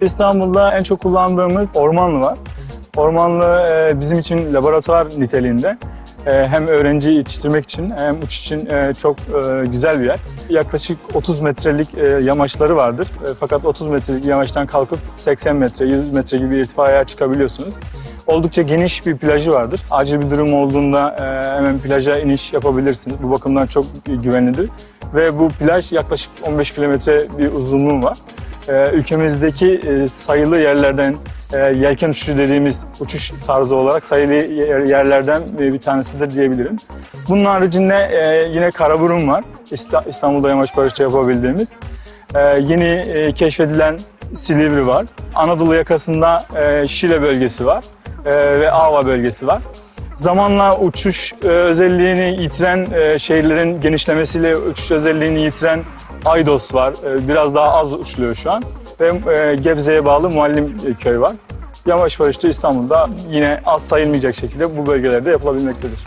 İstanbul'da en çok kullandığımız Ormanlı var. Ormanlı e, bizim için laboratuvar niteliğinde. E, hem öğrenci yetiştirmek için hem uç için e, çok güzel bir yer. Yaklaşık 30 metrelik yamaçları vardır. Fakat 30 metrelik yamaçtan kalkıp 80 metre, 100 metre gibi irtifaya çıkabiliyorsunuz. Oldukça geniş bir plajı vardır. Acil bir durum olduğunda hemen plaja iniş yapabilirsiniz. Bu bakımdan çok güvenlidir. Ve bu plaj yaklaşık 15 kilometre bir uzunluğu var. E, ülkemizdeki e, sayılı yerlerden e, yelken uçuşu dediğimiz uçuş tarzı olarak sayılı yer- yerlerden bir tanesidir diyebilirim. Bunun haricinde e, yine Karaburun var. İsta- İstanbul'da yamaç paraşütü yapabildiğimiz. E, yeni e, keşfedilen Silivri var. Anadolu yakasında e, Şile bölgesi var e, ve Ava bölgesi var. Zamanla uçuş e, özelliğini yitiren e, şehirlerin genişlemesiyle uçuş özelliğini yitiren Aydos var. E, biraz daha az uçuluyor şu an. Ve Gebze'ye bağlı Muallim köy var. Yamaç paraşütü İstanbul'da yine az sayılmayacak şekilde bu bölgelerde yapılabilmektedir.